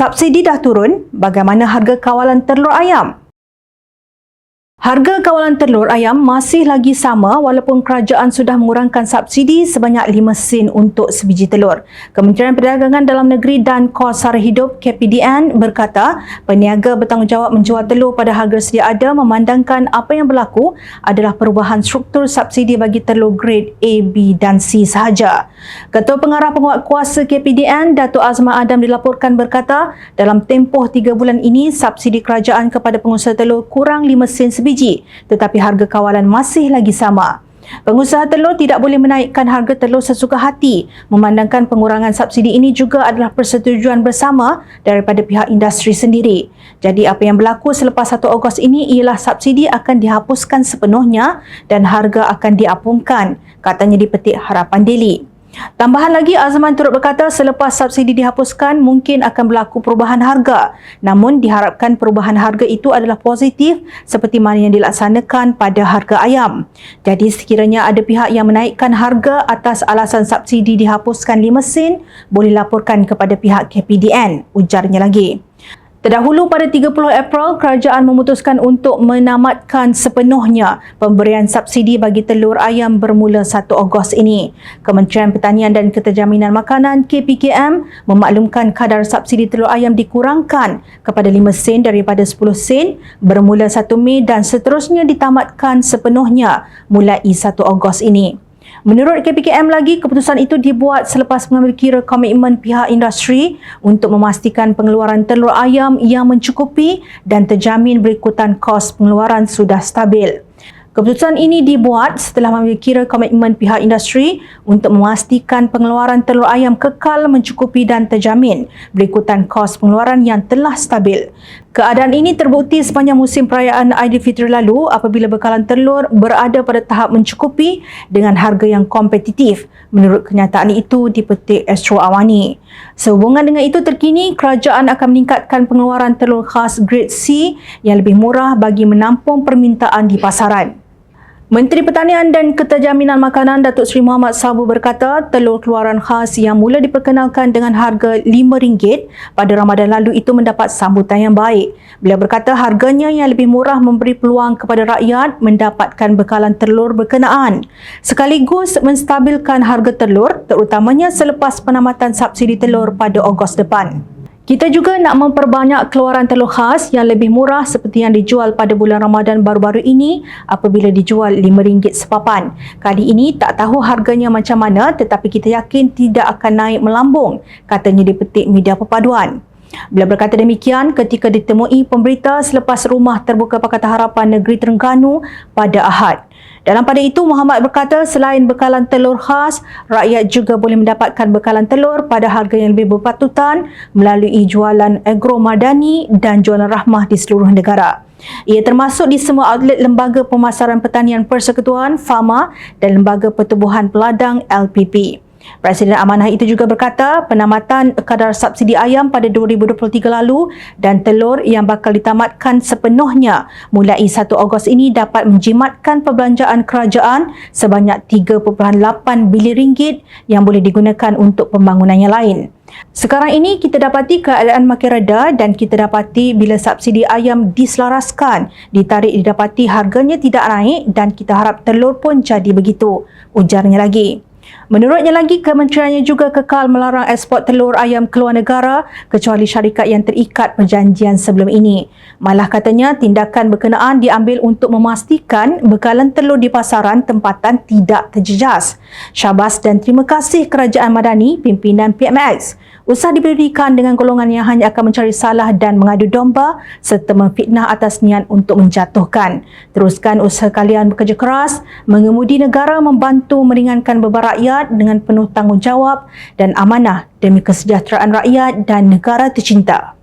Subsidi dah turun, bagaimana harga kawalan telur ayam? Harga kawalan telur ayam masih lagi sama walaupun kerajaan sudah mengurangkan subsidi sebanyak 5 sen untuk sebiji telur. Kementerian Perdagangan Dalam Negeri dan Kos Sara Hidup KPDN berkata peniaga bertanggungjawab menjual telur pada harga sedia ada memandangkan apa yang berlaku adalah perubahan struktur subsidi bagi telur grade A, B dan C sahaja. Ketua Pengarah Penguat Kuasa KPDN Datuk Azman Adam dilaporkan berkata dalam tempoh 3 bulan ini subsidi kerajaan kepada pengusaha telur kurang 5 sen sebiji biji tetapi harga kawalan masih lagi sama. Pengusaha telur tidak boleh menaikkan harga telur sesuka hati memandangkan pengurangan subsidi ini juga adalah persetujuan bersama daripada pihak industri sendiri. Jadi apa yang berlaku selepas 1 Ogos ini ialah subsidi akan dihapuskan sepenuhnya dan harga akan diapungkan, katanya di petik Harapan Daily. Tambahan lagi, Azman turut berkata selepas subsidi dihapuskan mungkin akan berlaku perubahan harga. Namun diharapkan perubahan harga itu adalah positif seperti mana yang dilaksanakan pada harga ayam. Jadi sekiranya ada pihak yang menaikkan harga atas alasan subsidi dihapuskan 5 sen, boleh laporkan kepada pihak KPDN, ujarnya lagi. Terdahulu pada 30 April, kerajaan memutuskan untuk menamatkan sepenuhnya pemberian subsidi bagi telur ayam bermula 1 Ogos ini. Kementerian Pertanian dan Keterjaminan Makanan KPKM memaklumkan kadar subsidi telur ayam dikurangkan kepada 5 sen daripada 10 sen bermula 1 Mei dan seterusnya ditamatkan sepenuhnya mulai 1 Ogos ini. Menurut KPKM lagi, keputusan itu dibuat selepas mengambil kira komitmen pihak industri untuk memastikan pengeluaran telur ayam yang mencukupi dan terjamin berikutan kos pengeluaran sudah stabil. Keputusan ini dibuat setelah mengambil kira komitmen pihak industri untuk memastikan pengeluaran telur ayam kekal mencukupi dan terjamin berikutan kos pengeluaran yang telah stabil. Keadaan ini terbukti sepanjang musim perayaan Aidilfitri lalu apabila bekalan telur berada pada tahap mencukupi dengan harga yang kompetitif menurut kenyataan itu dipetik Astro Awani. Sehubungan dengan itu terkini, kerajaan akan meningkatkan pengeluaran telur khas grade C yang lebih murah bagi menampung permintaan di pasaran. Menteri Pertanian dan Keterjaminan Makanan Datuk Seri Muhammad Sabu berkata telur keluaran khas yang mula diperkenalkan dengan harga RM5 pada Ramadan lalu itu mendapat sambutan yang baik. Beliau berkata harganya yang lebih murah memberi peluang kepada rakyat mendapatkan bekalan telur berkenaan sekaligus menstabilkan harga telur terutamanya selepas penamatan subsidi telur pada Ogos depan. Kita juga nak memperbanyak keluaran telur khas yang lebih murah seperti yang dijual pada bulan Ramadan baru-baru ini apabila dijual RM5 sepapan. Kali ini tak tahu harganya macam mana tetapi kita yakin tidak akan naik melambung, katanya di petik media perpaduan. Beliau berkata demikian ketika ditemui pemberita selepas rumah terbuka Pakatan Harapan Negeri Terengganu pada Ahad. Dalam pada itu, Muhammad berkata selain bekalan telur khas, rakyat juga boleh mendapatkan bekalan telur pada harga yang lebih berpatutan melalui jualan agro madani dan jualan rahmah di seluruh negara. Ia termasuk di semua outlet Lembaga Pemasaran Pertanian Persekutuan, FAMA dan Lembaga Pertubuhan Peladang, LPP. Presiden amanah itu juga berkata penamatan kadar subsidi ayam pada 2023 lalu dan telur yang bakal ditamatkan sepenuhnya mulai 1 Ogos ini dapat menjimatkan perbelanjaan kerajaan sebanyak 3.8 bilion ringgit yang boleh digunakan untuk pembangunan yang lain. Sekarang ini kita dapati keadaan makin reda dan kita dapati bila subsidi ayam diselaraskan, ditarik didapati harganya tidak naik dan kita harap telur pun jadi begitu. Ujarnya lagi. Menurutnya lagi, kementeriannya juga kekal melarang ekspor telur ayam keluar negara kecuali syarikat yang terikat perjanjian sebelum ini. Malah katanya tindakan berkenaan diambil untuk memastikan bekalan telur di pasaran tempatan tidak terjejas. Syabas dan terima kasih Kerajaan Madani, pimpinan PMX. Usaha diberikan dengan golongan yang hanya akan mencari salah dan mengadu domba serta memfitnah atas niat untuk menjatuhkan. Teruskan usaha kalian bekerja keras, mengemudi negara membantu meringankan beban rakyat dengan penuh tanggungjawab dan amanah demi kesejahteraan rakyat dan negara tercinta.